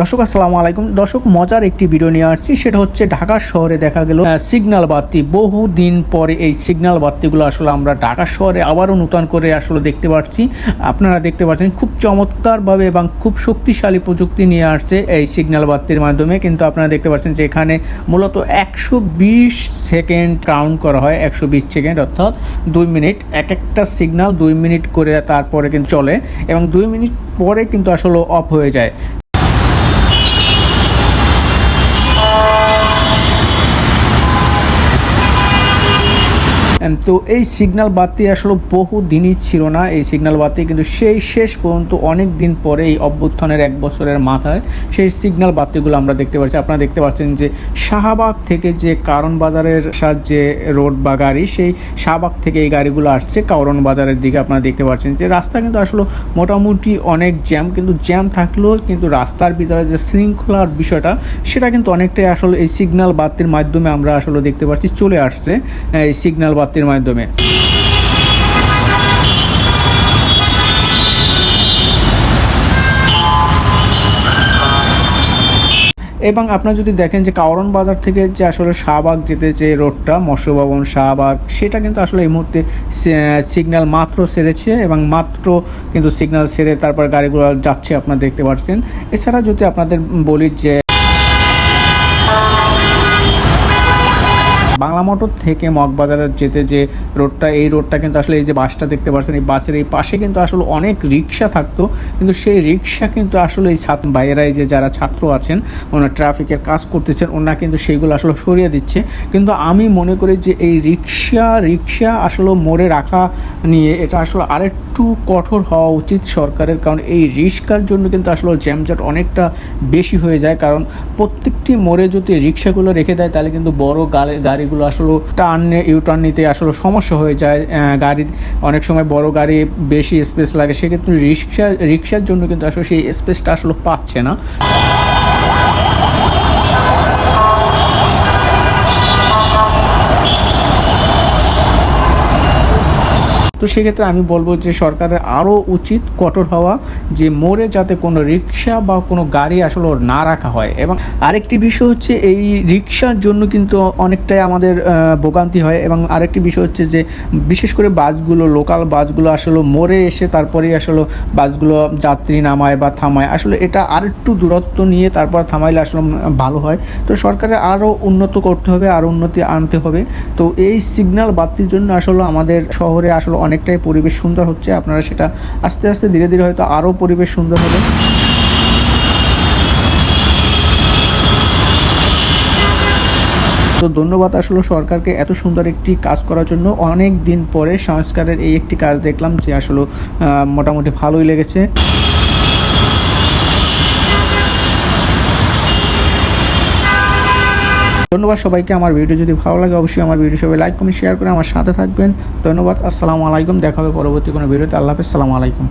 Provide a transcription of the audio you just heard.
দর্শক, আসসালামু আলাইকুম। দর্শক, মজার একটি ভিডিও নিয়ে আসছি। সেটা হচ্ছে ঢাকা শহরে দেখা গেল সিগন্যাল বাতি। বহু দিন পরে এই সিগন্যাল বাতিগুলো আসলে আমরা ঢাকা শহরে আবারও নূতন করে আসলে দেখতে পাচ্ছি আপনারা দেখতে পাচ্ছেন, খুব চমৎকারভাবে এবং খুব শক্তিশালী প্রযুক্তি নিয়ে আসছে এই সিগন্যাল বাতির মাধ্যমে। কিন্তু আপনারা দেখতে পাচ্ছেন যে এখানে মূলত একশো বিশ সেকেন্ড কাউন্ট করা হয়, একশো বিশ সেকেন্ড অর্থাৎ দুই মিনিট। এক একটা সিগন্যাল দুই মিনিট করে তারপরে কিন্তু চলে এবং দুই মিনিট পরে কিন্তু আসলে অফ হয়ে যায়। তো এই সিগন্যাল বাতি আসলে বহু দিনই ছিল না। এই সিগন্যাল বাতি কিন্তু সেই শেষ পর্যন্ত অনেক দিন পরে এই অভ্যুত্থানের এক বছরের মাথায় সেই সিগন্যাল বাতিগুলো আমরা দেখতে পাচ্ছি। আপনারা দেখতে পাচ্ছেন যে শাহবাগ থেকে যে কারণ বাজারের সাহায্যে রোড বা গাড়ি, সেই শাহবাগ থেকে এই গাড়িগুলো আসছে কারণ বাজারের দিকে। আপনারা দেখতে পাচ্ছেন যে রাস্তা কিন্তু আসলে মোটামুটি অনেক জ্যাম কিন্তু জ্যাম থাকলেও কিন্তু রাস্তার ভিতরে যে শৃঙ্খলার বিষয়টা, সেটা কিন্তু অনেকটাই আসলে এই সিগন্যাল বাতির মাধ্যমে আমরা আসলে দেখতে পাচ্ছি, চলে আসছে। এই সিগন্যাল বাতির মাধ্যমে। এবং আপনারা যদি দেখেন যে কাওরন বাজার থেকে যে আসলে শাহবাগ যেতে যে রোডটা মৎস্যভবন শাহবাগ, সেটা কিন্তু আসলে এই মুহূর্তে সিগন্যাল মাত্র সেরেছে এবং মাত্র কিন্তু সিগন্যাল সেরে তারপর গাড়িগুলো যাচ্ছে, আপনারা দেখতে পাচ্ছেন। এছাড়া যদি আপনাদের বলি যে বাংলা মোটর থেকে মগবাজারের যেতে যে রোডটা এই রোডটা কিন্তু আসলে এই যে বাসটা দেখতে পাচ্ছেন, এই বাসের এই পাশে কিন্তু আসলে অনেক রিক্সা থাকতো, কিন্তু সেই রিক্সা কিন্তু আসলে এই ছাত্র ভাইয়েরাই যে যারা ছাত্র আছেন, ওনারা ট্রাফিকের কাজ করতেছেন, ওনারা কিন্তু সেইগুলো আসলে সরিয়ে দিচ্ছে। কিন্তু আমি মনে করি যে এই রিক্সা রিক্সা আসলে মোড়ে রাখা নিয়ে এটা আসলে আরেকটু কঠোর হওয়া উচিত সরকারের, কারণ এই রিক্সার জন্য কিন্তু আসলে জ্যামজট অনেকটা বেশি হয়ে যায়। কারণ প্রত্যেকটি মোড়ে যদি রিক্সাগুলো রেখে দেয়, তাহলে কিন্তু বড় গাড়ি গাড়িগুলো আসলে টার্ন ইউ টার্ন নিতে আসলে সমস্যা হয়ে যায়। গাড়ি, অনেক সময় বড় গাড়ি বেশি স্পেস লাগে, সেক্ষেত্রে রিক্সা, রিক্সার জন্য কিন্তু আসলে সেই স্পেসটা আসলে পাচ্ছে না। তো সেক্ষেত্রে আমি বলব যে সরকারের আরও উচিত কঠোর হওয়া, যে মোড়ে যাতে কোনো রিক্সা বা কোনো গাড়ি আসলে না রাখা হয়। এবং আরেকটি বিষয় হচ্ছে এই রিক্সার জন্য কিন্তু অনেকটাই আমাদের ভোগান্তি হয়। এবং আরেকটি বিষয় হচ্ছে যে বিশেষ করে বাসগুলো, লোকাল বাসগুলো আসলে মোড়ে এসে তারপরেই আসলে বাসগুলো যাত্রী নামায় বা থামায়। আসলে এটা আরেকটু দূরত্ব নিয়ে তারপর থামাইলে আসলে ভালো হয়। তো সরকারের আরও উন্নত করতে হবে, আরও উন্নতি আনতে হবে। তো এই সিগন্যাল বাতির জন্য আসলে আমাদের শহরে আসলে অনেকটাই পরিবেশ সুন্দর হচ্ছে, আপনারা সেটা আস্তে আস্তে ধীরে ধীরে হয়তো আরও পরিবেশ সুন্দর হবে। তো ধন্যবাদ আসলে সরকারকে এত সুন্দর একটি কাজ করার জন্য। অনেক দিন পরে সংস্কারের এই একটি কাজ দেখলাম যে আসলে মোটামুটি ভালোই লেগেছে। ধন্যবাদ সবাইকে। আমার ভিডিও যদি ভালো লাগে, অবশ্যই আমার ভিডিও সবাই লাইক কমেন্ট শেয়ার করে আমার সাথে থাকবেন। ধন্যবাদ, আসসালামু আলাইকুম। দেখা হবে পরবর্তী কোনো ভিডিওতে আল্লাহ হাফেজ, সালামু আলাইকুম।